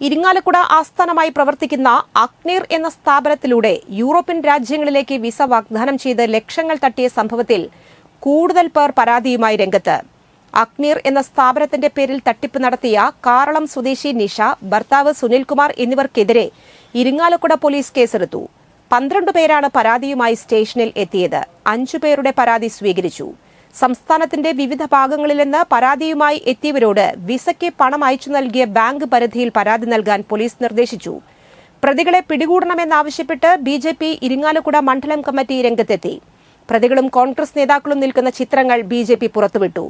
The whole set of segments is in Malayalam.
ഇരിങ്ങാലക്കുട ആസ്ഥാനമായി പ്രവർത്തിക്കുന്ന അഗ്നീർ എന്ന സ്ഥാപനത്തിലൂടെ യൂറോപ്യൻ രാജ്യങ്ങളിലേക്ക് വിസ വാഗ്ദാനം ചെയ്ത് ലക്ഷങ്ങൾ തട്ടിയ സംഭവത്തിൽ കൂടുതൽ പേർ പരാതിയുമായി രംഗത്ത്. അഗ്നീർ എന്ന സ്ഥാപനത്തിന്റെ പേരിൽ തട്ടിപ്പ് നടത്തിയ കാറളം സ്വദേശി നിഷ ഭർത്താവ് സുനിൽകുമാർ എന്നിവർക്കെതിരെ ഇരിങ്ങാലക്കുട പോലീസ് കേസെടുത്തു. പന്ത്രണ്ട് പേരാണ് പരാതിയുമായി സ്റ്റേഷനിൽ എത്തിയത്. അഞ്ചു പേരുടെ പരാതി സ്വീകരിച്ചു. സംസ്ഥാനത്തിന്റെ വിവിധ ഭാഗങ്ങളിൽ നിന്ന് പരാതിയുമായി എത്തിയവരോട് വിസയ്ക്ക് പണം അയച്ചു നൽകിയ ബാങ്ക് പരിധിയിൽ പരാതി നൽകാൻ പോലീസ് നിർദ്ദേശിച്ചു. പ്രതികളെ പിടികൂടണമെന്നാവശ്യപ്പെട്ട് ബി ജെ പി ഇരിങ്ങാലക്കുട മണ്ഡലം കമ്മിറ്റി രംഗത്തെത്തി. പ്രതികളും കോൺഗ്രസ് നേതാക്കളും നിൽക്കുന്ന ചിത്രങ്ങൾ ബി ജെ പി പുറത്തുവിട്ടു.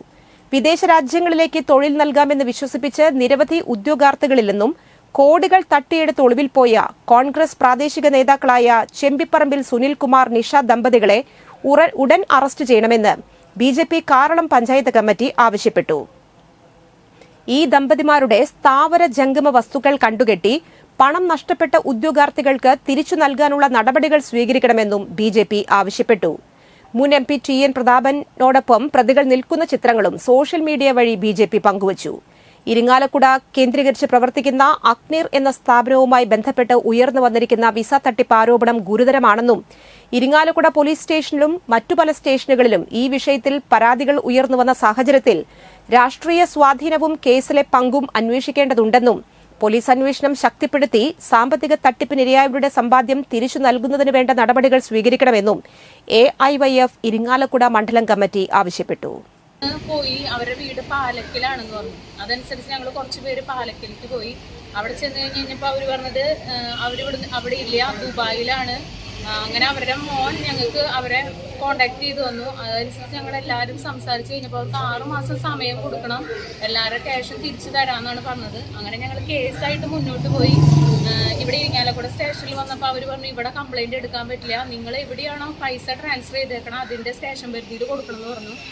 വിദേശ രാജ്യങ്ങളിലേക്ക് തൊഴിൽ നൽകാമെന്ന് വിശ്വസിപ്പിച്ച് നിരവധി ഉദ്യോഗാർത്ഥികളിൽ നിന്നും കോടികൾ തട്ടിയെടുത്ത് ഒളിവിൽ പോയ കോൺഗ്രസ് പ്രാദേശിക നേതാക്കളായ ചെമ്പിപ്പറമ്പിൽ സുനിൽകുമാർ നിഷ ദമ്പതികളെ ഉടൻ അറസ്റ്റ് ചെയ്യണമെന്ന് B J P Karalam panchayat committee ആവശ്യപ്പെട്ടു. ഈ ദമ്പതിമാരുടെ സ്ഥാവര ജംഗമ വസ്തുക്കൾ കണ്ടുകെട്ടി പണം നഷ്ടപ്പെട്ട ഉദ്യോഗാർത്ഥികൾക്ക് തിരിച്ചു നൽകാനുള്ള നടപടികൾ സ്വീകരിക്കണമെന്നും ബി ജെ പി ആവശ്യപ്പെട്ടു. മുൻ എം പി ടി എൻ പ്രതാപനോടൊപ്പം പ്രതികൾ നിൽക്കുന്ന ചിത്രങ്ങളും സോഷ്യൽ മീഡിയ വഴി ബി ജെ പി പങ്കുവച്ചു. ഇരിങ്ങാലക്കുട കേന്ദ്രീകരിച്ച് പ്രവർത്തിക്കുന്ന അഗ്നീർ എന്ന സ്ഥാപനവുമായി ബന്ധപ്പെട്ട് ഉയർന്നു വന്നിരിക്കുന്ന വിസ തട്ടിപ്പ് ആരോപണം ഗുരുതരമാണെന്നും ഇരിങ്ങാലക്കുട പോലീസ് സ്റ്റേഷനിലും മറ്റു പല സ്റ്റേഷനുകളിലും ഈ വിഷയത്തിൽ പരാതികൾ ഉയർന്നുവന്ന സാഹചര്യത്തിൽ രാഷ്ട്രീയ സ്വാധീനവും കേസിലെ പങ്കും അന്വേഷിക്കേണ്ടതുണ്ടെന്നും പോലീസ് അന്വേഷണം ശക്തിപ്പെടുത്തി സാമ്പത്തിക തട്ടിപ്പിനിരയായവരുടെ സമ്പാദ്യം തിരിച്ചു നൽകുന്നതിന് വേണ്ട നടപടികൾ സ്വീകരിക്കണമെന്നും എ ഇരിങ്ങാലക്കുട മണ്ഡലം കമ്മിറ്റി ആവശ്യപ്പെട്ടു. പോയി അവരുടെ വീട് പാലക്കിലാണെന്ന് പറഞ്ഞു. അതനുസരിച്ച് ഞങ്ങൾ കുറച്ച് പേര് പാലക്കിലേക്ക് പോയി. അവിടെ ചെന്ന് കഴിഞ്ഞ് കഴിഞ്ഞപ്പോൾ അവർ പറഞ്ഞത് അവരിവിടെ അവിടെ ഇല്ല ദുബായിലാണ്. അങ്ങനെ അവരുടെ മോൻ ഞങ്ങൾക്ക് അവരെ കോണ്ടാക്ട് ചെയ്ത് വന്നു. അതനുസരിച്ച് ഞങ്ങൾ എല്ലാവരും സംസാരിച്ച് കഴിഞ്ഞപ്പോൾ അവർക്ക് ആറുമാസം സമയം കൊടുക്കണം. എല്ലാവരുടെ ക്യാഷും തിരിച്ചു തരാമെന്നാണ് പറഞ്ഞത്. അങ്ങനെ ഞങ്ങൾ കേസായിട്ട് മുന്നോട്ട് പോയി. ഇവിടെ ഇരിങ്ങാലക്കുട സ്റ്റേഷനിൽ വന്നപ്പോൾ അവർ പറഞ്ഞു ഇവിടെ കംപ്ലൈന്റ് എടുക്കാൻ പറ്റില്ല. നിങ്ങൾ എവിടെയാണോ പൈസ ട്രാൻസ്ഫർ ചെയ്തേക്കണം അതിന്റെ സ്റ്റേഷൻ പരിധിയിൽ കൊടുക്കണമെന്ന് പറഞ്ഞു.